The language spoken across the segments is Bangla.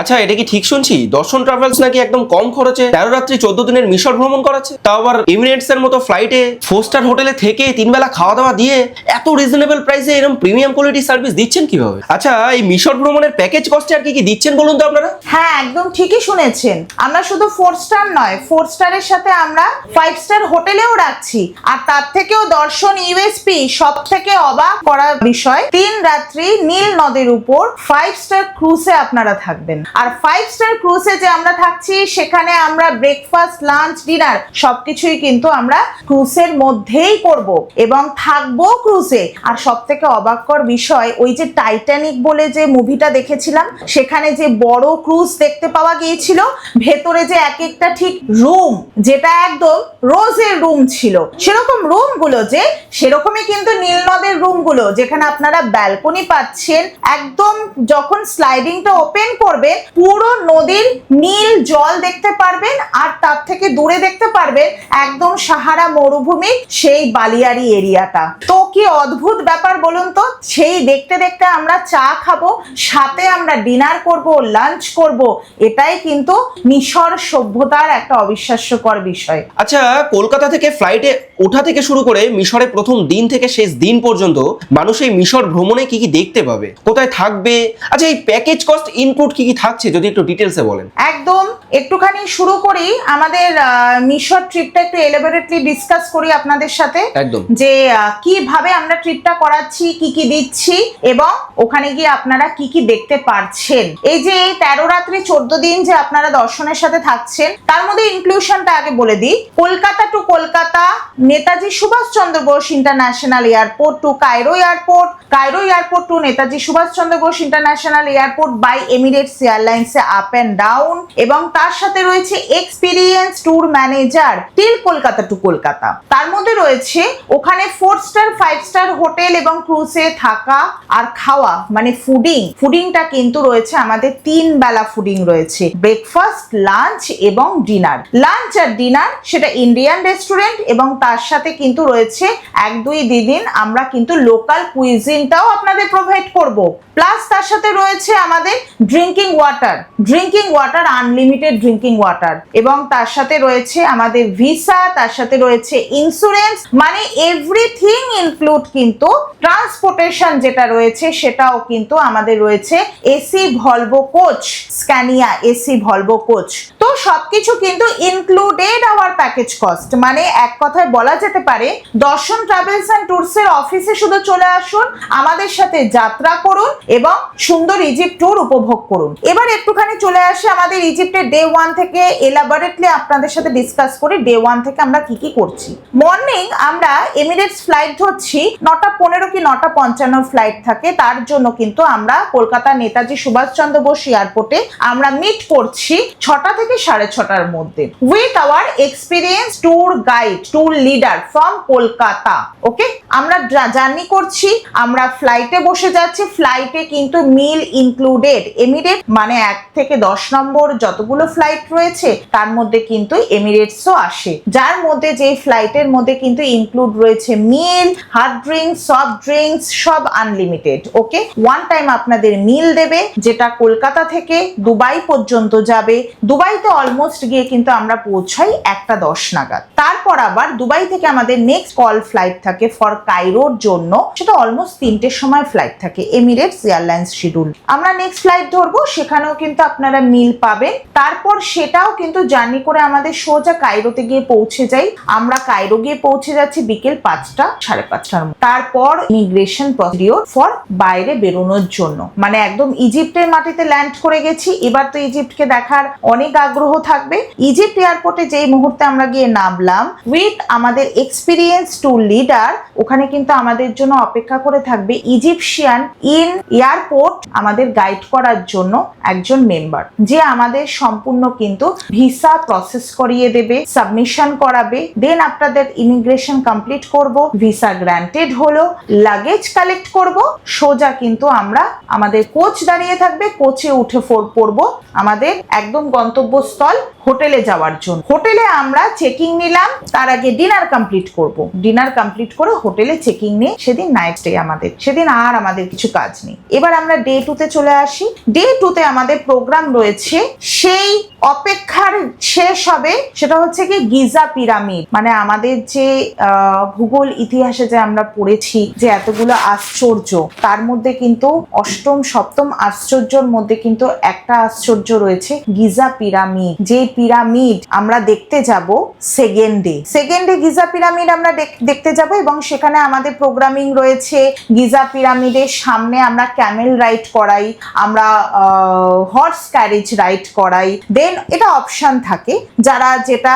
আচ্ছা এটা কি ঠিক শুনছি? দর্শন ট্রাভেলস নাকি একদম কম খরচে? তেরো রাত্রি চোদ্দ দিনের মিশর ভ্রমণ করাচ্ছে? তাও আবার এমিরেটস এর মতো ফ্লাইটে ফোর স্টার হোটেলে থেকে তিন বেলা খাওয়া দাওয়া দিয়ে এত রিজনেবল প্রাইসে এরকম প্রিমিয়াম কোয়ালিটি সার্ভিস দিচ্ছেন কীভাবে? আচ্ছা এই মিশর ভ্রমণের প্যাকেজ কস্টে আর কি কি দিচ্ছেন বলুন তো আপনারা? হ্যাঁ একদম ঠিকই শুনেছেন। আমরা শুধু ফোর স্টার নয় ফোর স্টারের সাথে আমরা ফাইভ স্টার হোটেলেও রাখছি। আর তার থেকেও দর্শন ইউএসপি সব থেকে অবাক করার বিষয়, তিন রাত্রি নীল নদের উপর ফাইভ স্টার ক্রুজে আপনারা থাকবেন। আর ফাইভ স্টার ক্রুজে যে আমরা থাকছি, সেখানে আমরা ব্রেকফাস্ট লাঞ্চ ডিনার সবকিছুই কিন্তু আমরা ক্রুজের মধ্যেই করব এবং থাকব ক্রুজে আর সব থেকে অবাককর বিষয়, ওই যে টাইটানিক বলে যে মুভিটা দেখেছিলাম, সেখানে যে বড় ক্রুজ দেখতে পাওয়া গিয়েছিল, ভেতরে যে এক একটা ঠিক রুম যেটা একদম রোজের রুম ছিল। সেরকম রুমগুলো যে, সেরকমই কিন্তু নীলনদের রুমগুলো যেখানে আপনারা ব্যালকনি পাচ্ছেন, একদম যখন স্লাইডিংটা ওপেন করবে পুরো নদীর নীল জল দেখতে পারবেন আর তার থেকে দূরে দেখতে পারবেন একদম সাহারা মরুভূমি সেই বালিয়ারি এরিয়াটা। তো কি অদ্ভুত ব্যাপার বলুন তো? সেই দেখতে দেখতে আমরা চা খাব, সাথে আমরা ডিনার করব, লাঞ্চ করব, এটাই কিন্তু মিশর সভ্যতার একটা অবিশ্বাস্যকর বিষয়। আচ্ছা কলকাতা থেকে ফ্লাইটে ওঠা থেকে শুরু করে মিশরে প্রথম দিন থেকে শেষ দিন পর্যন্ত মানুষ এই মিশর ভ্রমণে কি কি দেখতে পাবে? কোথায় থাকবে? আচ্ছা এই প্যাকেজ কস্ট ইনপুট কি কি থাকছে যদি একটু ডিটেলসে বলেন। একদম একটুখানি শুরু করি। আমাদের মিশর ট্রিপটা একটু এলিভেটেডলি ডিসকাস করি আপনাদের সাথে। একদম। যে কীভাবে আমরা ট্রিপটা করাচ্ছি কি কি দিচ্ছি এবং ওখানে গিয়ে আপনারা কি কি দেখতে পারছেন। এই যে তেরো রাত্রি চোদ্দ দিন যে আপনারা দর্শনের সাথে থাকছেন তার মধ্যে ইনক্লুশনটা আগে বলে দিই। Kolkata to Kolkata Netaji Subhash Chandra Bose international airport to Cairo airport Cairo airport to Netaji Subhash Chandra Bose international airport by Emirates এয়ারলাইন্সে up and down এবং তার সাথে রয়েছে experience tour manager till Kolkata to Kolkata. তার মধ্যে রয়েছে ওখানে four star five star hotel এবং ক্রুজে থাকা আর খাওয়া মানে ফুডিং ফুডিংটা কিন্তু রয়েছে আমাদের তিন বেলা ফুডিং রয়েছে। ব্রেকফাস্ট লাঞ্চ এবং ডিনার লাঞ্চ আর ডিনার সেটা ইন্ডিয়ান রেস্টুরেন্ট এবং তার সাথে কিন্তু রয়েছে এক, দুই দিন আমরা কিন্তু লোকাল কুইজিনটাও আপনাদের প্রোভাইড করব। প্লাস তার সাথে রয়েছে আমাদের drinking water drinking water unlimited drinking water এবং তার সাথে রয়েছে আমাদের ভিসা তার সাথে রয়েছে ইন্স্যুরেন্স মানে এভরিথিং ইনক্লুড কিন্তু ট্রান্সপোর্টেশন যেটা রয়েছে, সেটাও কিন্তু আমাদের রয়েছে AC Volvo coach Scania AC Volvo coach তো সবকিছু কিন্তু ইনক্লুডেড আওয়ার প্যাকেজ কস্ট মানে এক কথায় বলা যেতে পারে, দর্শন ট্রাভেলস অ্যান্ড ট্যুরস এর অফিসে শুধু চলে আসুন, আমাদের সাথে যাত্রা করুন এবং সুন্দর ইজিপ্ট ট্যুর উপভোগ করুন। এবার একটুখানি চলে আসে আমাদের ইজিপ্টের ডে ওয়ান থেকে এলাবারেটলি আপনাদের সাথে ডিসকাস করি ডে ওয়ান থেকে আমরা কি কি করছি। মর্নিং আমরা এমিরেটস ফ্লাইট ধরছি, নটা পনেরো কি নটা পঞ্চান্ন ফ্লাইট থাকে, তার জন্য কিন্তু আমরা কলকাতা নেতাজি সুভাষচন্দ্র বোস এয়ারপোর্টে আমরা মিট করছি ছটা থেকে সাড়ে ছটার মধ্যে। With our experience tour guide tour leader from Kolkata okay আমরা জার্নি করছি, আমরা ফ্লাইটে বসে যাচ্ছি ফ্লাইটে কিন্তু মিল ইনক্লুডেড এমিরেট মানে এক থেকে দশ নম্বর যতগুলো ফ্লাইট রয়েছে, তার মধ্যে কিন্তু এমিরেটসও আসে। যার মধ্যে যে ফ্লাইটের মধ্যে কিন্তু ইনক্লুড রয়েছে meal hard drinks soft drinks সব আনলিমিটেড ওকে ওয়ান টাইম আপনাদের মিল দেবে, যেটা কলকাতা থেকে দুবাই পর্যন্ত যাবে। দুবাইতে অলমোস্ট গিয়ে কিন্তু আমরা পৌঁছাই একটা দশ নাগাদ। তারপর আবার দুবাই থেকে আমাদের নেক্সট কল ফ্লাইট থাকে ফর কাইরোর জন্য। সেটা অলমোস্ট তিনটের সময় ফ্লাইট থাকে এমিরেটস এয়ারলাইন্স শিডিউল আমরা নেক্সট ফ্লাইট ধরবো সেখানেও কিন্তু আপনারা মিল পাবেন। তারপর সেটাও কিন্তু জার্নি করে আমাদের সোজা কায়রোতে গিয়ে পৌঁছে যাই। আমরা কায়রো গিয়ে পৌঁছে যাচ্ছি বিকেল পাঁচটা, সাড়ে পাঁচটার। তারপর ইমিগ্রেশন প্রসিডিওর ফর বাইরে বেরোনোর জন্য। মানে একদম ইজিপ্টের মাটিতে ল্যান্ড করে গেছি। এবার তো ইজিপ্টকে দেখার অনেক আগ্রহ থাকবে। ইজিপ্ট এয়ারপোর্টে যেই মুহূর্তে আমরা গিয়ে নামলাম উইথ আমাদের এক্সপিরিয়েন্স টু লিডার ওখানে কিন্তু আমাদের জন্য অপেক্ষা করে থাকবে ইজিপশিয়ান ইন এয়ারপোর্ট আমাদের গাইড করার জন্য। একজন মেম্বার যে আমাদের সম্পূর্ণ কিন্তু ভিসা প্রসেস করিয়ে দেবে সাবমিশন করাবে দেন আপনাদের ইমিগ্রেশন কমপ্লিট করব ভিসা গ্রান্টেড হলো লাগেজ কালেক্ট করব, সোজা কিন্তু আমরা আমাদের কোচ দাঁড়িয়ে থাকবে কোচে উঠে ফোর পড়ব, আমাদের একদম গন্তব্যস্থল হোটেলে যাওয়ার জন্য। হোটেলে আমরা চেকিং নিলাম, তার আগে ডিনার কমপ্লিট করব। ডিনার কমপ্লিট করে হোটেলে চেকিং নিয়ে সেদিন নাইট স্টে আমাদের। সেদিন আর আমাদের কিছু কাজ নেই। এবার আমরা ডে টুতে চলে আসি। ডে টুতে আমাদের প্রোগ্রাম রয়েছে, সেই অপেক্ষার শেষ হবে, সেটা হচ্ছে কি গিজা পিরামিড। মানে আমাদের যে ভূগোল ইতিহাসে যে আমরা পড়েছি, যে এতগুলো আশ্চর্য, তার মধ্যে কিন্তু অষ্টম, সপ্তম আশ্চর্যর মধ্যে কিন্তু একটা আশ্চর্য রয়েছে, গিজা পিরামিড। যে পিরামিড আমরা দেখতে যাব সেকেন্ডে সেকেন্ডে গিজা পিরামিড আমরা দেখতে যাব এবং সেখানে আমাদের প্রোগ্রামিং রয়েছে গিজা পিরামিডের সামনে আমরা ক্যামেল রাইড করাই, আমরা হর্স ক্যারেজ রাইড করাই। দেন এটা অপশন থাকে, যারা যেটা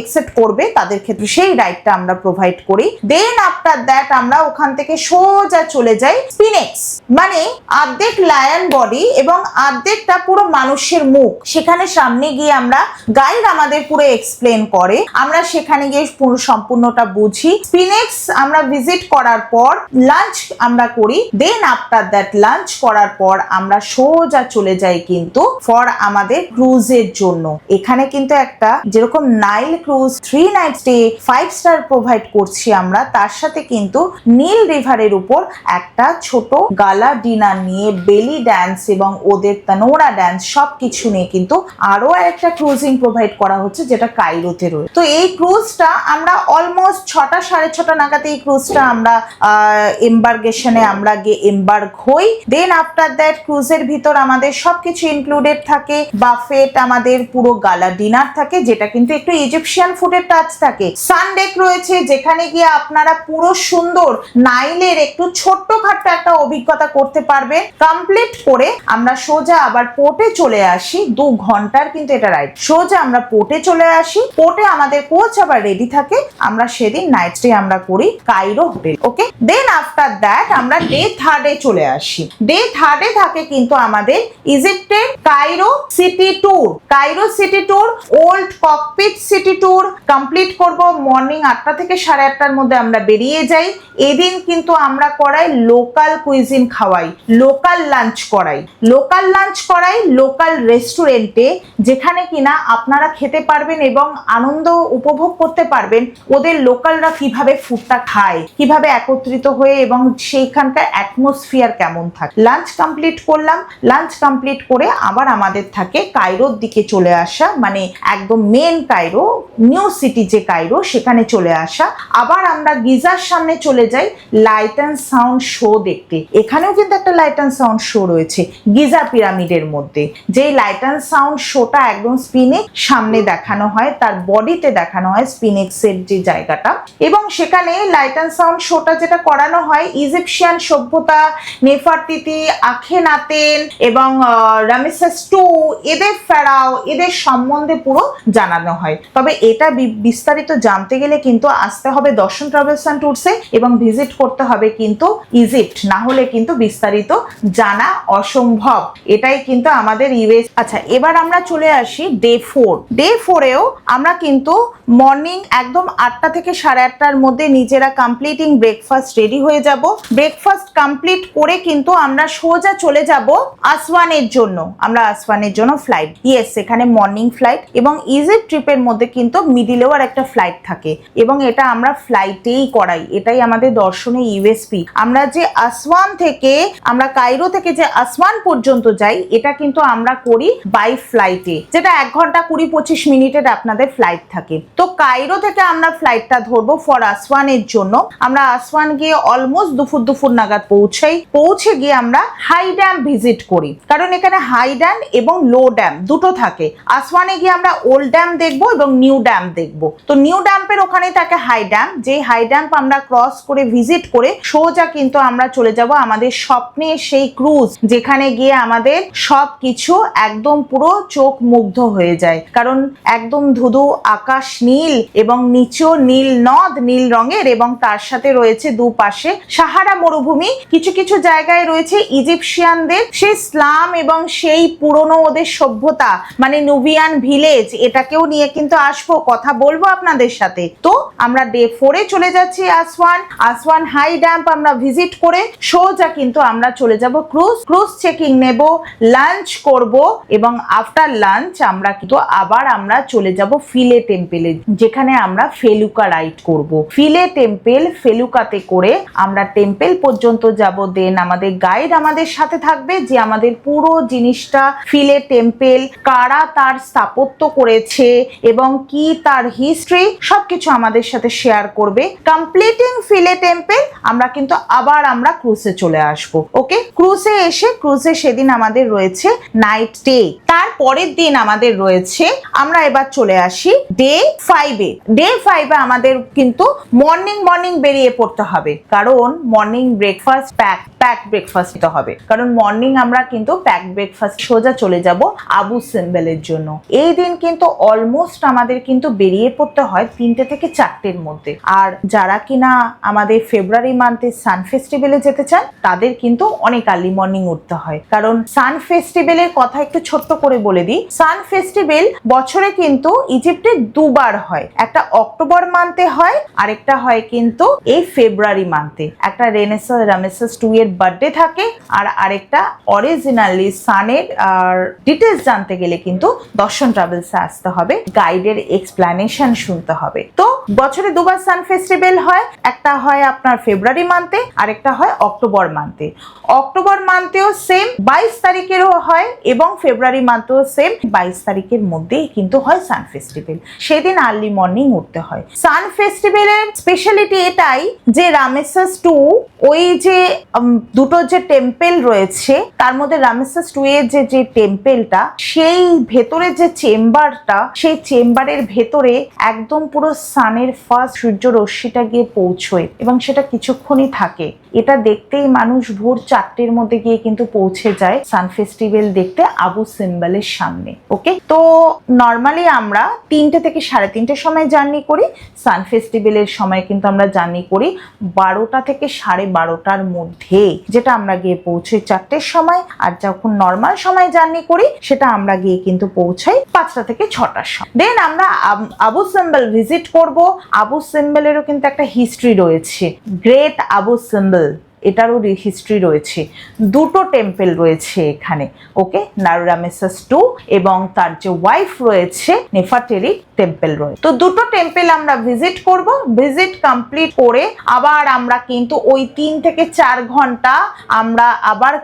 একসেপ্ট করবে তাদের ক্ষেত্রে সেই রাইডটা আমরা প্রোভাইড করি। দেন আফটার দ্যাট আমরা ওখান থেকে সোজা চলে যাই স্পিনেক্স মানে অর্ধেক লায়ন বডি এবং অর্ধেকটা পুরো মানুষের মুখ। সেখানে সামনে গিয়ে আমরা গাইড আমাদের পুরো এক্সপ্লেন করে, আমরা সেখানে গিয়ে পুরো সম্পূর্ণটা বুঝি। স্পিনেক্স আমরা ভিজিট করার পর লাঞ্চ আমরা করি দেন আফটার দ্যাট লাঞ্চ করার পর আমরা সোজা চলে যাই কিন্তু ফর আমাদের ক্রুজের জন্য। এখানে কিন্তু একটা যেরকম Nile cruise three night stay five star provide করছি আমরা, তার সাথে কিন্তু নীল রিভারের উপর একটা ছোট গালা ডিনার নিয়ে বেলি ড্যান্স এবং ওদের তানোরা ড্যান্স সব কিছু নিয়ে কিন্তু আরও একটা ক্রুজিং প্রোভাইড করা হচ্ছে, যেটা কাইরোতে রয়েছে। তো এই ক্রুজটা আমরা অলমোস্ট ছটা, সাড়ে ছটা নাগাদ এই ক্রুজটা আমরা এম্বার্গেশনে আমরা গিয়ে এম্বার্গ হই। দেন আফটার দ্যাট ক্রুজের ভিতর আমাদের সবকিছু ইনক্লুডেড থাকে বাফেট আমাদের পুরো গালা ডিনার থাকে, যেটা কিন্তু একটু ইজিপশিয়ান ফুডের টাচ থাকে। সানডেক রয়েছে, যেখানে গিয়ে আপনারা পুরো সুন্দর নাইলের একটু ছোট্টখাট্ট একটা অভিজ্ঞতা করতে পারবেন। কমপ্লিট করে আমরা সোজা আবার পোর্টে চলে আসি, দু ঘণ্টার কিন্তু এটা রাইড সোজা আমরা পোর্টে চলে আসি? পোর্টে আমাদের কোচ আবার রেডি থাকে। আমরা সেদিন নাইট স্টে আমরা করি Cairo hotel okay then after that আমরা ডে থার্ডে চলে আসি। ডে থার্ডে থাকে কিন্তু আমাদের ইজিপ্টের Cairo city tour Cairo city tour old cockpit city tour complete করব মর্নিং আটটা থেকে সাড়ে আটটার মধ্যে আমরা বেরিয়ে যাই। এদিন কিন্তু আমরা করাই লোকাল কুইজিন খাওয়াই লোকাল লাঞ্চ করাই। লোকাল লাঞ্চ করাই লোকাল রেস্টুরেন্টে যেখানে কিনা আপনারা খেতে পারবেন এবং আনন্দ উপভোগ করতে পারবেন ওদের লোকালরা কীভাবে ফুডটা খায়, কীভাবে একত্রিত হয়ে এবং সেইখানকার অ্যাটমসফিয়ার কেমন থাকে। লাঞ্চ কমপ্লিট করলাম। লাঞ্চ কমপ্লিট করে আবার আমাদের থাকে কায়রোর দিকে চলে আসা মানে একদম মেন কায়রো নিউ সিটি যে কায়রো, সেখানে চলে আসা। আবার আমরা গিজার সামনে চলে যাই লাইট অ্যান্ড সাউন্ড শো দেখতে। এখানেও কিন্তু একটা লাইট অ্যান্ড সাউন্ড শো রয়েছে গিজা পিরামিডের মধ্যে। যেই লাইট অ্যান্ড সাউন্ড শোটা একদম স্পিনিক সামনে দেখানো হয়, তার বডিতে দেখানো হয় স্পিনেক্সের যে জায়গাটা। এবং সেখানে লাইট অ্যান্ড সাউন্ড শোটা যেটা করানো হয় ইজিপশিয়ান সভ্যতা নেফারতিতি আখেনাতেন এবং রামেসাস টু এদের ফেরাও, এদের সম্বন্ধে পুরো জানানো হয়। তবে এটা বিস্তারিত জানতে গেলে কিন্তু আসতে হবে দর্শন ট্রাভেলস অ্যান্ড ট্যুরসে এবং ভিজিট করতে হবে কিন্তু ইজিপ্ট না হলে কিন্তু বিস্তারিত জানা অসম্ভব। এটাই কিন্তু আমাদের ইউএস আচ্ছা এবার আমরা চলে আসি ডে ফোর ডে ফোরেও আমরা কিন্তু মর্নিং একদম আটটা থেকে সাড়ে আটটার মধ্যে নিজেরা কমপ্লিটিং ব্রেকফাস্ট রেডি হয়ে যাব। ব্রেকফাস্ট কমপ্লিট করে কিন্তু আমরা সোজা চলে যাব আসওয়ানের জন্য। আমরা আসওয়ানের জন্য ফ্লাইট ইয়েস এখানে মর্নিং ফ্লাইট এবং ইজিপ্ট ট্রিপের মধ্যে কিন্তু মিডিলেও আর একটা ফ্লাইট থাকে এবং এটা আমরা ফ্লাইটেই করাই। এটাই আমাদের দর্শনে ইউএসপি আমরা যে আসওয়ান থেকে, আমরা কায়রো থেকে যে আসওয়ান পর্যন্ত যাই, এটা কিন্তু আমরা করি বাই ফ্লাইটে যেটা এক ঘণ্টা কুড়ি পঁচিশ মিনিটের আপনাদের ফ্লাইট থাকে। তো কাইরো থেকে আমরা ফ্লাইটটা ধরবো ফর আসওয়ানের জন্য। আমরা আসওয়ান গিয়ে অলমোস্ট দুপুর দুপুর নাগাদ পৌঁছাই, পৌঁছে গিয়ে আমরা হাই ড্যাম ভিজিট করি। কারণ এখানে হাই ড্যাম এবং লো ড্যাম দুটো থাকে। আসওয়ানে গিয়ে আমরা ওল্ড ড্যাম দেখব এবং নিউ ড্যাম দেখব। তো নিউ ড্যাম্পের ওখানেই থাকে হাই ড্যাম যে হাই ড্যাম্প আমরা ক্রস করে ভিজিট করে সোজা কিন্তু আমরা চলে যাব আমাদের স্বপ্নের সেই ক্রুজ যেখানে গিয়ে আমাদের সব কিছু একদম পুরো চোখ মুগ্ধ হয়ে যায়। কারণ একদম ধুধু আকাশ নীল এবং নিচেও নীল নদ, নীল রঙের এবং তার সাথে রয়েছে দুপাশে সাহারা মরুভূমি। কিছু কিছু জায়গায় রয়েছে ইজিপশিয়ানদের সেই ইসলাম এবং সেই পুরনো ওদের সভ্যতা মানে নুবিয়ান ভিলেজ। এটাকেও নিয়ে কিন্তু আসব, কথা বলব আপনাদের সাথে। তো আমরা ডে ফোরে চলে যাচ্ছি আসওয়ান। আসওয়ান হাই ড্যাম্প আমরা ভিজিট করে সোজা কিন্তু আমরা চলে যাব ক্রুজ। ক্রুজ চেকিং নেব, লাঞ্চ করব এবং আফটার লাঞ্চ আমরা আমরা কিন্তু আবার আমরা চলে যাব ফিলে টেম্পেলে, যেখানে আমরা ফেলুকা রাইড করব। ফিলে টেম্পেল ফেলুকাতে করে আমরা টেম্পেল পর্যন্ত যাব। দেন আমাদের গাইড আমাদের সাথে থাকবে যে আমাদের পুরো জিনিসটা ফিলে টেম্পেল কারা তার স্থাপত্য করেছে এবং কি তার হিস্ট্রি সবকিছু আমাদের সাথে শেয়ার করবে। কমপ্লিটিং ফিলে টেম্পেল আমরা কিন্তু আবার আমরা ক্রুজে চলে আসব। ওকে ক্রুজে এসে ক্রুজে সেদিন আমাদের রয়েছে নাইট স্টে তার পরের দিন আমাদের রয়েছে। আমরা এবার চলে আসি ডে ফাইভে ডে ফাইভে আমাদের কিন্তু মর্নিং মর্নিং বেরিয়ে পড়তে হবে। কারণ morning breakfast pack pack breakfast দিতে হবে। কারণ মর্নিং আমরা কিন্তু প্যাক ব্রেকফাস্ট সোজা চলে যাব আবু সিম্বলের জন্য। এই দিন কিন্তু অলমোস্ট আমাদের কিন্তু বেরিয়ে পড়তে হয় তিনটে থেকে চারটের মধ্যে। আর যারা কিনা আমাদের ফেব্রুয়ারি মান্থে সান ফেস্টিভ্যালে যেতে চান, তাদের কিন্তু অনেক আর্লি মর্নিং উঠতে হয়। কারণ সান ফেস্টিভ্যালের কথা একটু ছোট্ট করে বলে দিই। সান ফেস্টিভ্যাল বছরে কিন্তু ইজিপ্টে দুবার হয়। একটা অক্টোবর মান্থে হয়, আরেকটা হয় কিন্তু এই ফেব্রুয়ারি মান্থে। একটা রেনেসা রামেসাস টু এর বার্থডে থাকে আর আরেকটা অরিজিনালি সানের আর ডিটেলস জানতে গেলে কিন্তু দর্শন ট্রাভেলসে আসতে হবে গাইডের এক্সপ্লানেশন শুনতে হবে। তো বছরে দুবার সান ফেস্টিভ্যাল হয়, একটা হয় আপনার ফেব্রুয়ারি মান্থে, আরেকটা হয় অক্টোবর মান্থে। অক্টোবর মান্থেও সেম বাইশ তারিখেরও হয় এবং ফেব্রুয়ারি মান্থেও সেম বাইশ তারিখের মধ্যেই কিন্তু হয় সান ফেস্টিভ্যাল। সেদিন আর্লি মর্নিং উঠতে হয়। সান ফেস্টিভ্যালের স্পেশালিটি এটাই যে রামেসাস টু, ওই যে দুটো যে টেম্পেল রয়েছে, তার মধ্যে রামেসাস টু এর যে যে টেম্পেলটা সেই ভেতরে যে চেম্বারটা সেই চেম্বারের ভেতরে একদম পুরো সানের ফার্স্ট সূর্য রশ্মিটা গিয়ে পৌঁছয় এবং সেটা কিছুক্ষণই থাকে। এটা দেখতেই মানুষ ভোর চারটের মধ্যে গিয়ে কিন্তু পৌঁছে যায় সান ফেস্টিভ্যাল দেখতে আবু সিম্বলের সামনে ওকে তো নর্মালি আমরা তিনটে থেকে সাড়ে তিনটের সময় জার্নি করি সান ফেস্টিভ্যালের সময় কিন্তু আমরা জার্নি করি বারোটা থেকে সাড়ে বারোটার মধ্যে, যেটা আমরা গিয়ে পৌঁছই চারটের সময় আর যখন নর্মাল সময় জার্নি করি, সেটা আমরা গিয়ে কিন্তু পৌঁছাই পাঁচটা থেকে ছটার সময়। দেন আমরা আব- সিম্বল ভিজিট করব। আবু সিম্বলেরও কিন্তু একটা হিস্ট্রি রয়েছে। গ্রেট আবু সিম্বল এটারও হিস্ট্রি রয়েছে। দুটো টেম্পেল রয়েছে এখানে ওকে নারুরামেসাস টু এবং তার যে ওয়াইফ রয়েছে নেফাটেরি টেম্পেল রয়েছে। তো দুটো টেম্পল আমরা ভিজিট করব। ভিজিট কমপ্লিট করে আবার আমরা কিন্তু ওই তিন থেকে চার ঘণ্টা আমরা আবার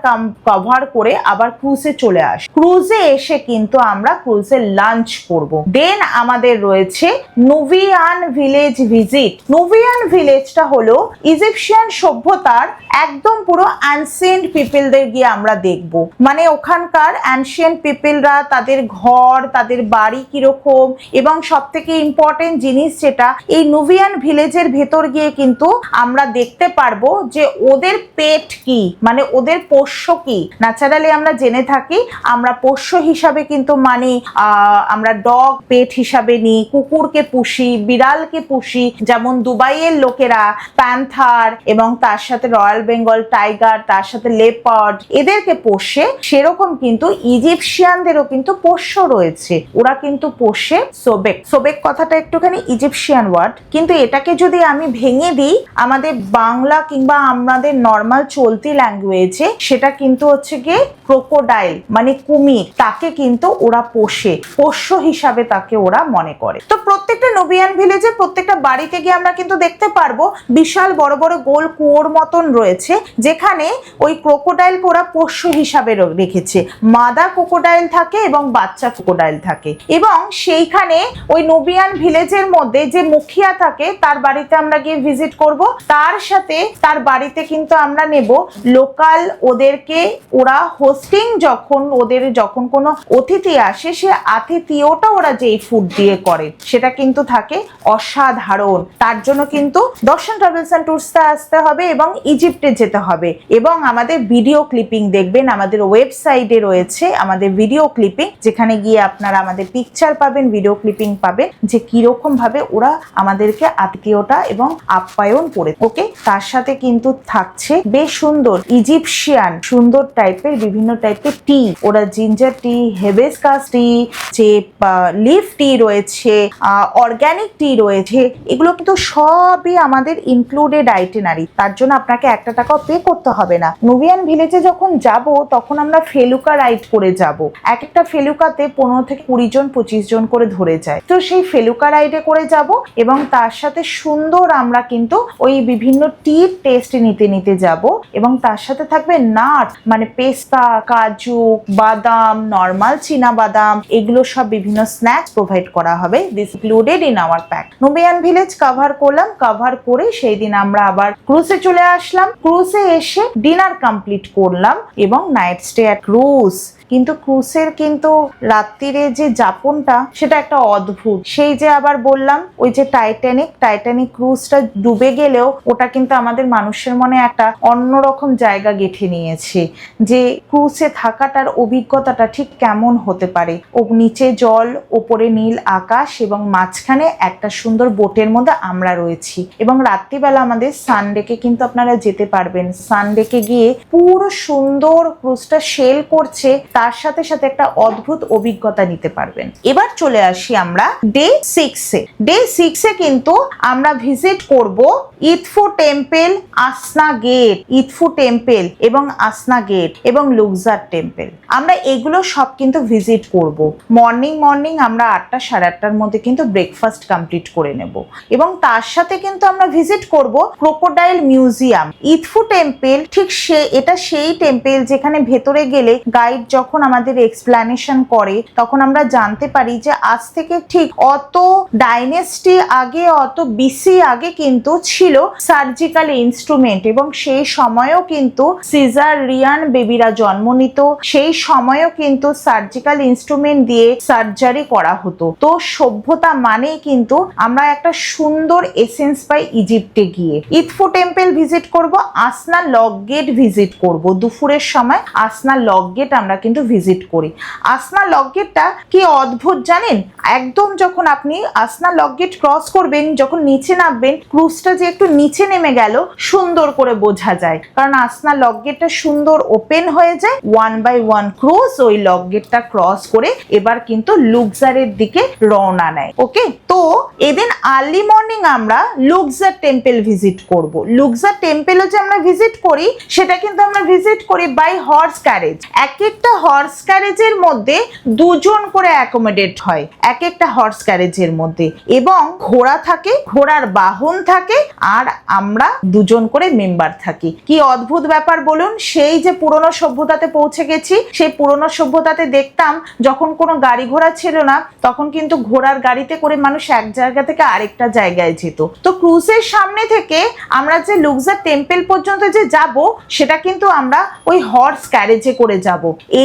কভার করে আবার ক্রুজে চলে আসি। ক্রুজে এসে কিন্তু আমরা ক্রুজে লাঞ্চ করব। দেন আমাদের রয়েছে নুভিয়ান ভিলেজ ভিজিট নুভিয়ান ভিলেজটা হলো ইজিপশিয়ান সভ্যতার একদম পুরো অ্যানসিয়েন্ট পিপলদের গিয়ে আমরা দেখব। মানে ওখানকার অ্যানশিয়েন্ট পিপলরা তাদের ঘর, তাদের বাড়ি কীরকম এবং সব থেকে ইম্পর্টেন্ট জিনিস যেটা, এই নুভিয়ান ভিলেজের ভেতর গিয়ে কিন্তু আমরা দেখতে পারব যে ওদের পেট কি মানে ওদের পোষ্য কি। ন্যাচারালি আমরা জেনে থাকি, আমরা পোষ্য হিসাবে কিন্তু মানে আমরা ডগ পেট হিসাবে নিই, কুকুরকে পুষি, বিড়ালকে পুষি, যেমন দুবাইয়ের লোকেরা প্যান্থার এবং তার সাথে রয়্যাল বেঙ্গল টাইগার তার সাথে লেপার্ড এদেরকে পোষে, সেরকম কিন্তু ইজিপশিয়ানদেরও কিন্তু পোষ্য রয়েছে। ওরা কিন্তু পোষে সোবেক সোবেক কথাটা একটুখানি ইজিপশিয়ান ওয়ার্ড কিন্তু এটাকে যদি আমি ভেঙে দিই, আমাদের বাংলা কিংবা আমাদের নর্মাল চলতি ল্যাঙ্গুয়েজে সেটা কিন্তু হচ্ছে গিয়ে ক্রোকোডাইল মানে কুমির, তাকে কিন্তু ওরা পোষে। পোষ্য হিসাবে তাকে ওরা মনে করে। তো প্রত্যেকটা নবিয়ান ভিলেজে প্রত্যেকটা বাড়িতে গিয়ে আমরা কিন্তু দেখতে পারব, বিশাল বড় বড় গোল কুয়োর মতন রয়েছে। যেখানে ওই ক্রোকোডাইল ওরা পোষ্য হিসাবে রেখেছে। মাদা ক্রোকোডাইল থাকে এবং বাচ্চা ক্রোকোডাইল থাকে। এবং সেইখানে ওই নবিয়ান ভিলেজের মধ্যে যে মুখিয়া থাকে, তার বাড়িতে আমরা গিয়ে ভিজিট করব। তার সাথে তার বাড়িতে কিন্তু আমরা নেব লোকাল ওদেরকে, ওরা হোস্টিং যখন ওদের যখন কোনো অতিথি আসে, সে আতিথিয়টা ওরা যেই ফুড দিয়ে করে, সেটা কিন্তু থাকে অসাধারণ। তার জন্য কিন্তু দর্শন ট্রাভেলস অ্যান্ড ট্যুরসে আসতে হবে এবং ইজিপ্টে যেতে হবে। এবং আমাদের ভিডিও ক্লিপিং দেখবেন, আমাদের ওয়েবসাইটে রয়েছে আমাদের ভিডিও ক্লিপিং যেখানে গিয়ে আপনারা আমাদের পিকচার পাবেন ভিডিও ক্লিপিং পাবেন, যে কীরকম ভাবে ওরা আমাদেরকে আত্মীয়তা এবং আপ্যায়ন করে। ওকে তার সাথে কিন্তু থাকছে বেশ সুন্দর ইজিপশিয়ান সুন্দর টাইপের বিভিন্ন টাইপের টি ওরা জিঞ্জার টি হেবেসকাস টি যে লিফ টি রয়েছে অর্গ্যানিক টি রয়েছে, এগুলো কিন্তু সবই আমাদের ইনক্লুডেড আইটেনারি তার জন্য আপনাকে এক একটা টাকাও পে করতে হবে না। নুবিয়ান ভিলেজে যখন যাব, তখন আমরা ফেলুকা রাইড করে যাব। এক একটা ফেলুকাতে পনেরো থেকে কুড়ি জন, পঁচিশ জন করে ধরে যায়। তো সেই ফেলুকা রাইডে করে যাব এবং তার সাথে সুন্দর আমরা কিন্তু ওই বিভিন্ন টির টেস্ট নিতে নিতে যাব এবং তার সাথে থাকবে নাট মানে পেস্তা, কাজু, বাদাম নর্মাল চীনা বাদাম এগুলো সব বিভিন্ন স্ন্যাক্স প্রোভাইড করা হবে this included in our pack Nubian village cover করলাম কভার করে সেই দিন আমরা আবার ক্রুজে চলে আসলাম। ক্রুজে এসে ডিনার কমপ্লিট করলাম এবং নাইট স্টে অ্যাট ক্রুজ কিন্তু ক্রুসের কিন্তু রাত্রিরে যে যাপনটা, সেটা একটা অদ্ভুত। সেই যে আবার বললাম, ওই যে টাইটানিক টাইটানিক ক্রুজটা ডুবে গেলেও ওটা কিন্তু আমাদের মানুষের মনে একটা অন্যরকম জায়গা গেঁথে নিয়েছে। যে ক্রুসে থাকাটার অভিজ্ঞতাটা ঠিক কেমন হতে পারে? ও নিচে জল, ওপরে নীল আকাশ এবং মাঝখানে একটা সুন্দর বোটের মধ্যে আমরা রয়েছি। এবং রাত্রিবেলা আমাদের সানডেকে কিন্তু আপনারা যেতে পারবেন। সানডেকে গিয়ে পুরো সুন্দর ক্রুজটা সেল করছে, তার সাথে সাথে একটা অদ্ভুত অভিজ্ঞতা নিতে পারবেন। এবার চলে আসি আমরা ডে সিক্সে ডে সিক্সে কিন্তু আমরা ভিজিট করব Edfu temple Esna gate Edfu temple এবং আসনা গেট এবং লুকজার টেম্পেল আমরা এগুলো সব কিন্তু ভিজিট করব। মর্নিং মর্নিং আমরা আটটা সাড়ে আটটার মধ্যে কিন্তু ব্রেকফাস্ট কমপ্লিট করে নেব। এবং তার সাথে কিন্তু আমরা ভিজিট করব ক্রোকোডাইল মিউজিয়াম ইথফু টেম্পেল ঠিক সে, এটা সেই টেম্পেল যেখানে ভেতরে গেলে গাইড যখন আমাদের এক্সপ্লানেশন করে, তখন আমরা জানতে পারি যে আজ থেকে ঠিক অত ডাইনেস্টি আগে, অত বিসি আগে কিন্তু ছিল সার্জিক্যাল ইনস্ট্রুমেন্ট এবং সেই সময়ও কিন্তু সিজার রিয়ান বেবিরা জন্ম নিত। সেই সময়ও কিন্তু সার্জিক্যাল ইনস্ট্রুমেন্ট দিয়ে সার্জারি করা হতো। তো সভ্যতা মানেই কিন্তু আমরা একটা সুন্দর এসেন্স পাই ইজিপ্টে গিয়ে। ইথফু টেম্পল ভিজিট করব আসনা লক গেট ভিজিট করব। দুপুরের সময় আসনা লক গেট আমরা কিন্তু ভিজিট করি। আসনা লক গেটটা কি অদ্ভুত জানেন? একদম যখন আপনি আসনা লক গেট ক্রস করবেন, যখন নিচে নামবেন ক্রুজটা যে একটু নিচে নেমে গেল, সুন্দর করে বোঝা যায়। কারণ আসনা লক গেটটা সুন্দর ওপেন হয়ে যায় ওয়ান বাই ওয়ান ক্রুজ ওই লক গেটটা ক্রস করে এবার কিন্তু লুকজারের দিকে রওনা নেয়। ওকে তো এদিন আর্লি মর্নিং আমরা লুকজার টেম্পেল ভিজিট করব। লুকজার টেম্পলও যে আমরা ভিজিট করি, সেটা কিন্তু আমরা ভিজিট করি বাই হর্স ক্যারেজ এক একটা হর্স ক্যারেজের মধ্যে দুজন করে অ্যাকোমোডেট হয়। এক একটা হর্স ক্যারেজের মধ্যে। এবং ঘোড়া থাকে, ঘোড়ার বাহন থাকে, আর আমরা দুজন করে মেম্বার থাকি। কি অদ্ভুত ব্যাপার বলুন, সেই যে পুরনো সভ্যতাতে পৌঁছে গেছি, সেই পুরনো সভ্যতাতে দেখতাম যখন কোনো গাড়ি ঘোড়া ছিল না, তখন কিন্তু ঘোড়ার গাড়িতে করে মানুষ এক জায়গা থেকে আরেকটা জায়গায় যেত। তো ক্রুজের সামনে থেকে আমরা যে লুকজার টেম্পল পর্যন্ত যে যাব, সেটা কিন্তু আমরা ওই হর্স ক্যারেজে করে যাব।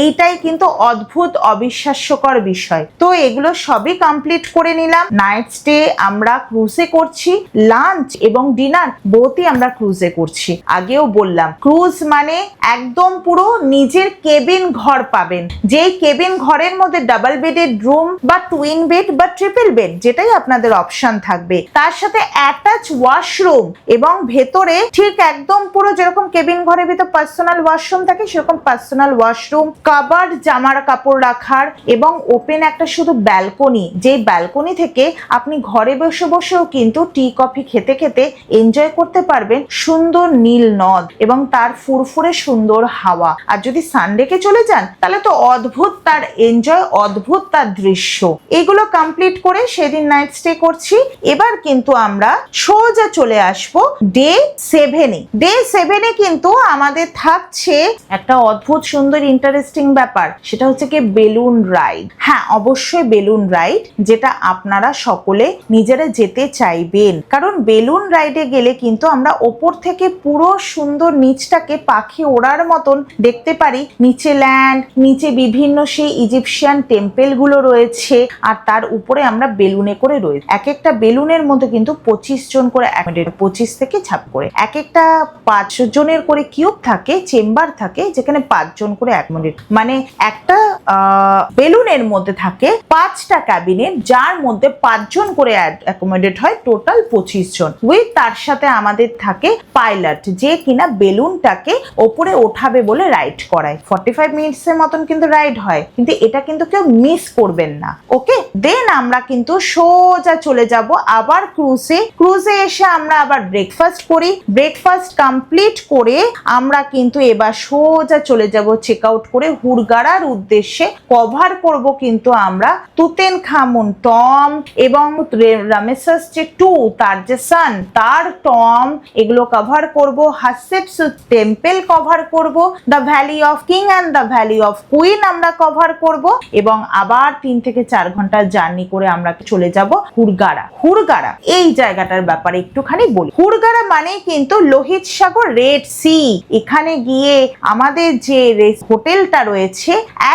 এইটাই কিন্তু অদ্ভুত, অবিশ্বাস্যকর বিষয়। তো এগুলো সবই কমপ্লিট করে নিলাম। নাইট স্টে আমরা ক্রুজে করছি লাঞ্চ এবং ডিনার বোথই আমরা ক্রুজে করছি। আগেও বললাম ক্রুজ মানে একদম পুরো নিজের কেবিন ঘর পাবেন। যেই কেবিন ঘরের মধ্যে ডাবল বেডের রুম বা টুইন বেড বা ট্রিপল বেড যেটাই আপনাদের অপশন থাকবে, তার সাথে অ্যাটাচ ওয়াশরুম এবং ভেতরে ঠিক একদম পুরো যেরকম কেবিন ঘরের ভিতর পার্সোনাল ওয়াশরুম থাকে, সেরকম পার্সোনাল ওয়াশরুম কাবার্ড জামার কাপড় রাখার এবং ওপেন একটা শুধু ব্যালকনি যেই ব্যালকনি থেকে আপনি ঘরে বসে বসেও কিন্তু টি কফি খেতে খেতে এনজয় করতে পারবেন সুন্দর নীল নদ এবং তার ফুরফুরে সুন্দর হাওয়া। আর যদি সানডেকে চলে যান, তাহলে তো অদ্ভুত তার এনজয় অদ্ভুত তার দৃশ্য। এগুলো কমপ্লিট করে সেদিন নাইট স্টে করছি। এবার কিন্তু আমরা সোজা চলে আসব ডে সেভেনে ডে সেভেনে কিন্তু আমাদের থাকছে একটা অদ্ভুত, সুন্দর ইন্টারেস্টিং ব্যাপার, সেটা হচ্ছে কি বেলুন রাইড হ্যাঁ অবশ্যই বেলুন রাইড যেটা আপনারা সকলে নিজেরা যেতে চাইবেন। কারণ বেলুন রাইডে গেলে কিন্তু আমরা ওপর থেকে পুরো সুন্দর নিচটাকে পাখি ওড়ার মতন দেখতে পারি। নিচে ল্যান্ড নিচে বিভিন্ন সেই ইজিপশিয়ান টেম্পেলগুলো রয়েছে, আর তার উপরে আমরা বেলুনে করে রয়েছে। এক একটা বেলুনের মধ্যে কিন্তু পঁচিশ জন করে পঁচিশ থেকে ছাপ করে। এক একটা পাঁচ জনের করে কিউব থাকে চেম্বার থাকে, যেখানে পাঁচজন করে অ্যাকোমোডেট মানে একটা বেলুনের মধ্যে থাকে পাঁচটা ক্যাবিনেট যার মধ্যে পাঁচজন করে অ্যাকোমোডেট হয় টোটাল পঁচিশ জন। উইথ তার সাথে আমাদের থাকে পাইলট যে কিনা বেলুনটাকে ওপরে ওঠাবে বলে রাইড করায়। ফর্টি ফাইভ মিনিটসের মতন কিন্তু রাইড হয়, কিন্তু এটা কিন্তু কেউ মিস করবেন না। ওকে দেন আমরা কিন্তু সোজা চলে যাব আবার ক্রুজে ক্রুজে এসে আমরা আবার ব্রেকফাস্ট করি। ব্রেকফাস্ট কমপ্লিট করে আমরা কিন্তু এবার সোজা চলে যাব চেক আউট করে হুড়গাড়ার উদ্দেশ্যে কভার করব কিন্তু আমরা তুতেন খামুন টম এবং রামেসাস যে টু, তার যে সান তার টম, এগুলো কভার করব হাসেপস টেম্পল কভার করব the valley of king and the valley of queen আমরা কভার করব এবং আবার তিন থেকে চার ঘণ্টার জার্নি করে আমরা চলে যাব হুড়গাড়া হুড়গাড়া এই জায়গাটার ব্যাপারে একটুখানি বলি। হুড়গাড়া মানে কিন্তু লোহিত সাগর রেড সি এখানে গিয়ে আমাদের যে হোটেলটা রয়েছে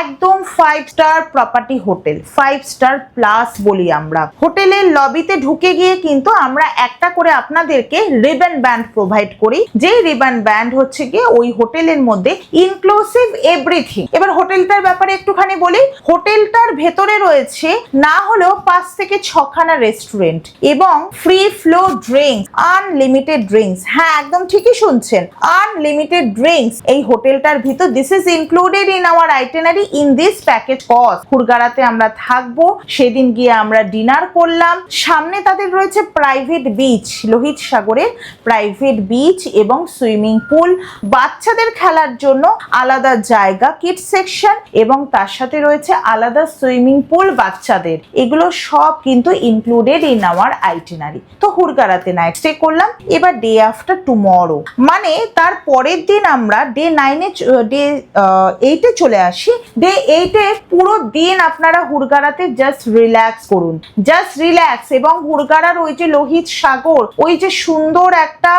একদম five star property hotel five star plus বলি আমরা। হোটেলের লবিতে ঢুকে গিয়ে কিন্তু আমরা একটা করে আপনাদেরকে রিবন ব্যান্ড প্রোভাইড করি। যে রিবন ব্যান্ড হচ্ছে গিয়ে ওই হোটেলের মধ্যে ইনক্লুসিভ এভরিথিং এবার হোটেলটার ব্যাপারে একটুখানি বলি। হোটেলটার ভেতরে রয়েছে না হলেও পাঁচ থেকে ছখানা রেস্টুরেন্ট এবং free flow drinks unlimited drinks হ্যাঁ একদম ঠিকই শুনছেন। আনলিমিটেড ড্রিঙ্কস এই হোটেলটার ভিতর this is included in our itinerary in this package cost হুড়গাড়াতে আমরা থাকব, সেদিন গিয়ে আমরা ডিনার করলাম। সামনে তাদের রয়েছে প্রাইভেট বিচ লোহিত সাগরের প্রাইভেট বিচ এবং সুইমিং পুল বাচ্চাদের খেলার জন্য আলাদা জায়গা কিড সেকশন এবং তার সাথে রয়েছে আলাদা সুইমিং পুল বাচ্চাদের। এগুলো সব কিন্তু ইনক্লুডেড ইন আওয়ার আইটেনারি তো হুড়গাড়াতে নাইট স্টে করলাম, এবার ডে আফটার টুমরো মানে তার পরের দিন আমরা ডে নাইনে ডে এইটে চলে আসি। ডে এইটে পুরো দিন আপনারা হুড়গাড়াতে জাস্ট রিল্যাক্স করুন। জাস্ট রিল্যাক্স এবং হুড়গাড়ার ওই যে লোহিত সাগর, ওই যে সুন্দর একটা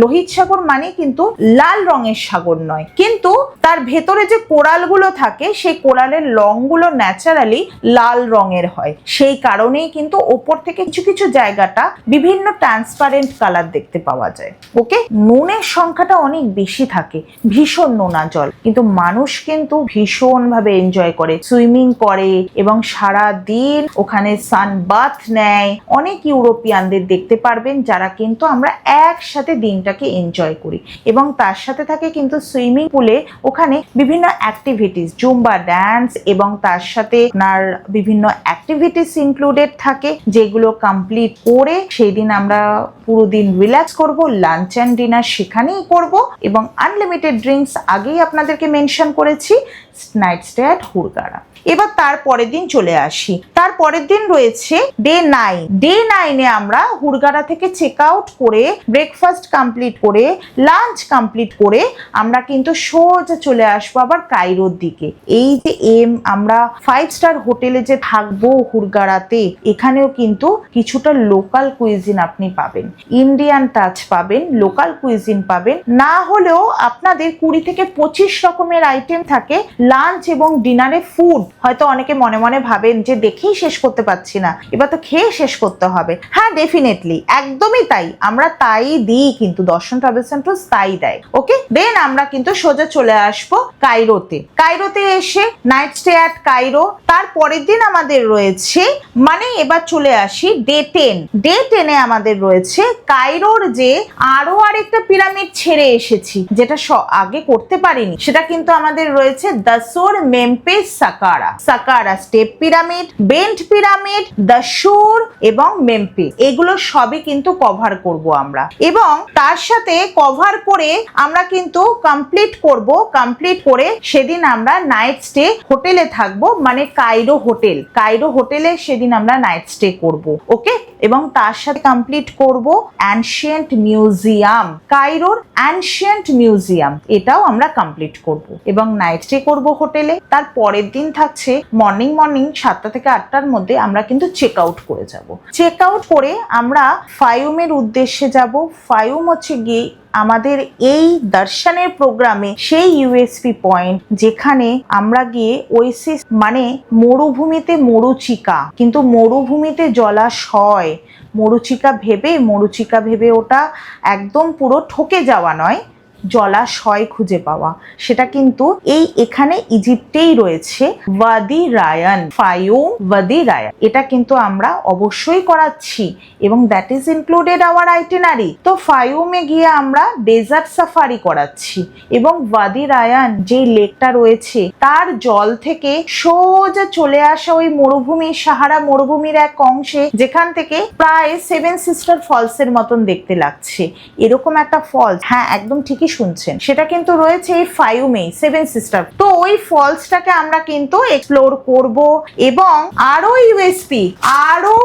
লোহিত সাগর মানে কিন্তু লাল রঙের সাগর নয়। কিন্তু তার ভেতরে যে কোরালগুলো থাকে, সেই কোরালের রংগুলো ন্যাচারালি লাল রঙের হয়। সেই কারণেই কিন্তু ওপর থেকে কিছু কিছু জায়গাটা বিভিন্ন ট্রান্সপারেন্ট কালার দেখতে পাওয়া যায়। ওকে নুনের সংখ্যাটা অনেক বেশি থাকে। ভীষণ নোনা জল। কিন্তু মানুষ কিন্তু ভীষণ ভাবে এনজয় করে। সুইমিং করে এবং সারা দিন ওখানে সানবাথ নেয়। অনেক ইউরোপিয়ানদের দেখতে পারবেন যারা কিন্তু আমরা একসাথে দিনটাকে এনজয় করি। এবং তার সাথে থাকে কিন্তু সুইমিং পুলে ওখানে বিভিন্ন অ্যাক্টিভিটিস জুম্বা ড্যান্স এবং তার সাথে আপনার বিভিন্ন অ্যাক্টিভিটিস ইনক্লুডেড থাকে, যেগুলো কমপ্লিট করে সেই দিন আমরা পুরো দিন রিল্যাক্স করব লাঞ্চ অ্যান্ড ডিনার সেখানেই করব এবং আনলিমিটেড ড্রিঙ্কস আগেই আপনাদেরকে মেনশন করেছি নাইট স্টে অ্যাট হুড়গাড়া এবার তার পরের দিন চলে আসি। তার পরের দিন রয়েছে ডে নাইন ডে নাইনে আমরা হুড়গাড়া থেকে চেক আউট করে ব্রেকফাস্ট কমপ্লিট করে লাঞ্চ কমপ্লিট করে আমরা কিন্তু সোজা চলে আসব আবার কাইরোর দিকে। এই যে এম আমরা ফাইভ স্টার হোটেলে যে থাকব হুড়গাড়াতে, এখানেও কিন্তু কিছুটা লোকাল কুইজিন আপনি পাবেন। ইন্ডিয়ান টাচ পাবেন লোকাল কুইজিন পাবেন। না হলেও আপনাদের কুড়ি থেকে পঁচিশ রকমের আইটেম থাকে লাঞ্চ এবং ডিনারে ফুড হয়তো অনেকে মনে মনে ভাবেন যে দেখেই শেষ করতে পারছি না। এবার তো খেয়ে শেষ করতে হবে। হ্যাঁ ডেফিনেটলি একদমই তাই। আমরা তাই দিই কিন্তু, দর্শন ট্রাভেল সেন্টার তাই দেয়। ওকে দেন আমরা কিন্তু সোজা চলে আসব কাইরোতে। কাইরোতে এসে নাইট স্টে অ্যাট কাইরো। তার পরের দিন আমাদের রয়েছে মানে এবার চলে আসি ডে টেন ডে টেনে আমাদের রয়েছে কাইরোর যে আরও আরেকটা পিরামিড ছেড়ে এসেছি, যেটা আগে করতে পারিনি। সেটা কিন্তু আমাদের রয়েছে Dahshur Memphis Saqqara. Saqqara. Step pyramid, bent pyramid Dahshur এবং মেম্পে। এগুলো সবই কিন্তু কভার করব আমরা। এবং তার সাথে কভার করে আমরা কিন্তু কমপ্লিট করব কমপ্লিট করে সেদিন আমরা নাইট স্টে হোটেলে থাকব মানে কাইরো হোটেল। কাইরো হোটেলে সেদিন আমরা নাইট স্টে করব ওকে এবং তার সাথে কমপ্লিট করব অ্যানশিয়েন্ট মিউজিয়াম কাইরোর অ্যানশিয়েন্ট মিউজিয়াম এটাও আমরা কমপ্লিট করব। এবং নাইট স্টে করব হোটেলে তার পরের দিন থাকছে মর্নিং মর্নিং সাতটা থেকে আটটার মধ্যে আমরা কিন্তু চেক আউট করে যাব। চেক আউট করে আমরা ফায়ুমের উদ্দেশ্যে যাব। ফায়ুম হচ্ছে গিয়ে আমাদের এই দর্শনের প্রোগ্রামে সেই ইউএসপি পয়েন্ট যেখানে আমরা গিয়ে ওয়েসিস মানে মরুভূমিতে মরুচিকা, কিন্তু মরুভূমিতে জলাশয়, মরুচিকা ভেবে মরুচিকা ভেবে ওটা একদম পুরো ঠকে যাওয়া নয়। জলাশয় খুঁজে পাওয়া। সেটা কিন্তু এই এখানে ইজিপ্টেই রয়েছে, ওয়াদি রায়ান ফায়ুম ওয়াদি রায়ান। এটা কিন্তু আমরা অবশ্যই করাচ্ছি এবং that is included our itinerary তো ফায়ুমে গিয়ে আমরা ডেজার্ট সাফারি করাচ্ছি এবং ওয়াদি রায়ান যে লেকটা রয়েছে, তার জল থেকে সোজা চলে আসা ওই মরুভূমি, সাহারা মরুভূমির এক অংশে, যেখান থেকে প্রায় সেভেন সিস্টার ফলসের মতন দেখতে লাগছে। এরকম একটা ফলস হ্যাঁ একদম ঠিকই শুনছেন, সেটা কিন্তু রয়েছে এই ফাইউমে সেভেন সিস্টার তো ওই ফলসটাকে আমরা কিন্তু এক্সপ্লোর করব এবং আরও ইউএসপি আরও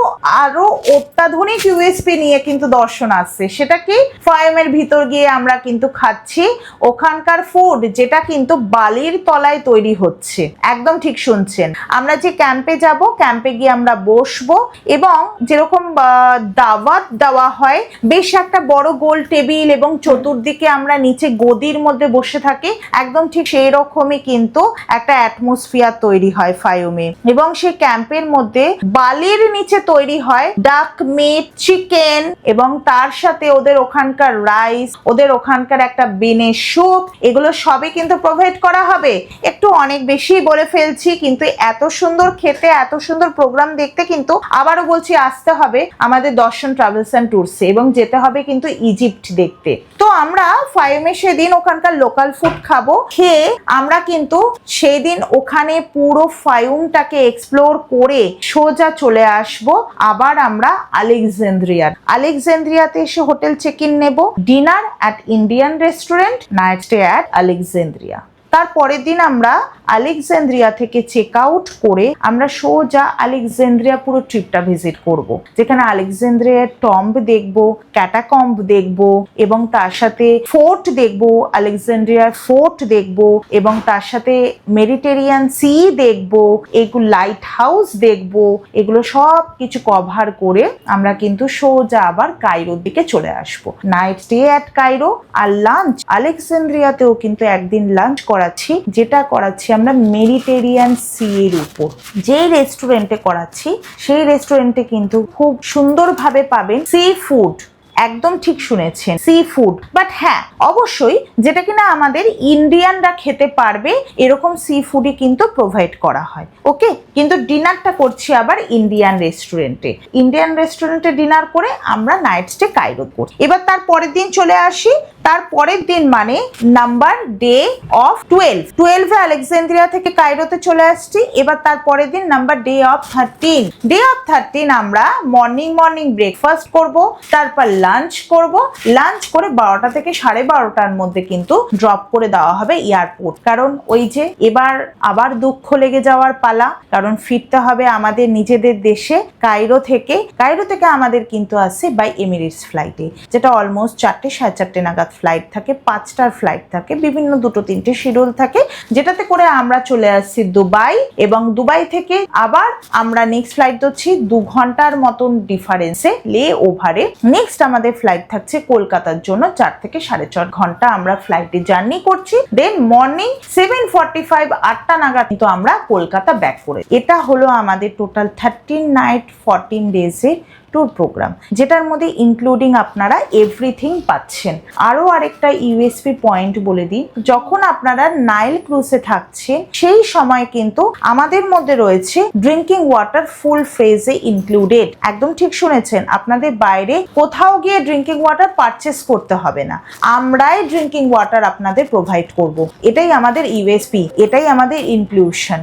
আরও অত্যাধুনিক ইউএসপি নিয়ে কিন্তু দর্শন আসছে। সেটা কি? ফাইমের ভিতর গিয়ে আমরা কিন্তু খাচ্ছি ওখানকার ফুড যেটা কিন্তু বালির তলায় তৈরি হচ্ছে। একদম ঠিক শুনছেন। আমরা যে ক্যাম্পে যাব ক্যাম্পে গিয়ে আমরা বসবো এবং যেরকম দাওয়াত দেওয়া হয়, বেশ একটা বড় গোল টেবিল এবং চতুর্দিকে আমরা নিচে গদির মধ্যে বসে থাকি, একদম ঠিক সেই রকমই কিন্তু একটা অ্যাটমসফিয়ার তৈরি হয় ফায়ুমে এবং সেই ক্যাম্পের মধ্যে বালির নিচে তৈরি হয় ডাক মিট চিকেন এবং তার সাথে ওদের ওখানকার রাইস ওদের ওখানকার একটা বিনে স্যুপ এগুলো সবই কিন্তু প্রোভাইড করা হবে। একটু অনেক বেশি বলে ফেলছি, কিন্তু এত সুন্দর খেতে, এত সুন্দর প্রোগ্রাম দেখতে কিন্তু আবারও বলছি আসতে হবে আমাদের দর্শন ট্রাভেলস অ্যান্ড ট্যুরসে এবং যেতে হবে কিন্তু ইজিপ্ট দেখতে। তো আমরা ফাইমে সেদিন ওখানকার লোকাল ফুড খাব। খেয়ে আমরা কিন্তু সেই দিন ওখানে পুরো ফায়ুমটাকে এক্সপ্লোর করে সোজা চলে আসব। আবার আমরা আলেকজান্দ্রিয়ার। আলেকজেন্দ্রিয়াতে এসে হোটেল চেক ইন নেব। Dinner at Indian restaurant night stay at Alexandria তার পরের দিন আমরা আলেকজান্দ্রিয়া থেকে চেক আউট করে আমরা সোজা আলেকজান্দ্রিয়া পুরো ট্রিপটা ভিজিট করব। যেখানে আলেকজান্দ্রিয়ার টম্ব দেখব ক্যাটাকম্ব দেখব এবং তার সাথে ফোর্ট দেখব, আলেকজান্দ্রিয়ার ফোর্ট দেখব এবং তার সাথে মেডিটেরিয়ান সি দেখব এগুলো লাইট হাউস দেখব, এগুলো সব কিছু কভার করে আমরা কিন্তু সোজা আবার কাইরোর দিকে চলে আসব। নাইট স্টে অ্যাট কাইরো আর লাঞ্চ আলেকজান্দ্রিয়াতেও কিন্তু একদিন লাঞ্চ করাচ্ছি, যেটা করাচ্ছি আমরা মেডিটেরিয়ান সি এর উপর। যেই রেস্টুরেন্টে করাচ্ছি, সেই রেস্টুরেন্টে কিন্তু খুব সুন্দরভাবে পাবেন সি ফুড। একদম ঠিক শুনেছেন, সি ফুড। বাট হ্যাঁ অবশ্যই যেটা কিনা আমাদের ইন্ডিয়ানরা খেতে পারবে, এরকম সি ফুডই কিন্তু প্রোভাইড করা হয়। ওকে? কিন্তু ডিনারটা করছি আবার ইন্ডিয়ান রেস্টুরেন্টে ইন্ডিয়ান রেস্টুরেন্টে ডিনার করে আমরা নাইট স্টে কাইরো করি এবার তার পরের দিন চলে আসি তার পরের দিন মানে নাম্বার ডে অফ টুয়েলভ টুয়েলভে আলেকজান্দ্রিয়া থেকে কায়রোতে চলে আসছি। এবার তার পরের দিন number day of thirteen day of thirteen আমরা মর্নিং মর্নিং ব্রেকফাস্ট করব, তারপর লাঞ্চ করব। লাঞ্চ করে বারোটা থেকে সাড়ে বারোটার মধ্যে কিন্তু ড্রপ করে দেওয়া হবে এয়ারপোর্ট কারণ ওই যে এবার আবার দুঃখ লেগে যাওয়ার পালা, কারণ ফিরতে হবে আমাদের নিজেদের দেশে কায়রো থেকে। কায়রো থেকে আমাদের কিন্তু আসে বাই এমিরেটস ফ্লাইটে যেটা অলমোস্ট চারটে, সাড়ে চারটে নাগাদ ফ্লাইট থাকে, পাঁচটার ফ্লাইট থাকে, বিভিন্ন দুটো, তিনটে শিডিউল থাকে, যেটাতে করে আমরা চলে আসছি দুবাই এবং দুবাই থেকে আবার আমরা নেক্সট ফ্লাইট ধরছি দু ঘণ্টার মতন ডিফারেন্সে লে ওভারে নেক্সট আমাদের ফ্লাইট থাকছে কলকাতার জন্য, চার থেকে সাড়ে চার ঘণ্টা আমরা ফ্লাইটে জার্নি করছি। Then morning seven forty five আটটা নাগাদ কিন্তু আমরা কলকাতা ব্যাক করে। এটা হলো আমাদের টোটাল থার্টিন নাইট ফোরটিন ডেজের ট্যুর প্রোগ্রাম যেটার মধ্যে ইনক্লুডিং আপনারা এভরিথিং পাচ্ছেন। আরও আরেকটা ইউএসপি পয়েন্ট বলে দিই, যখন আপনারা নাইল ক্রুজে থাকছেন, সেই সময় কিন্তু আমাদের মধ্যে রয়েছে ড্রিঙ্কিং ওয়াটার ফুল ফ্রেজে ইনক্লুডেড একদম ঠিক শুনেছেন, আপনাদের বাইরে কোথাও গিয়ে ড্রিঙ্কিং ওয়াটার পারচেস করতে হবে না। আমরাই ড্রিঙ্কিং ওয়াটার আপনাদের প্রোভাইড করব। এটাই আমাদের ইউএসপি এটাই আমাদের ইনক্লুশন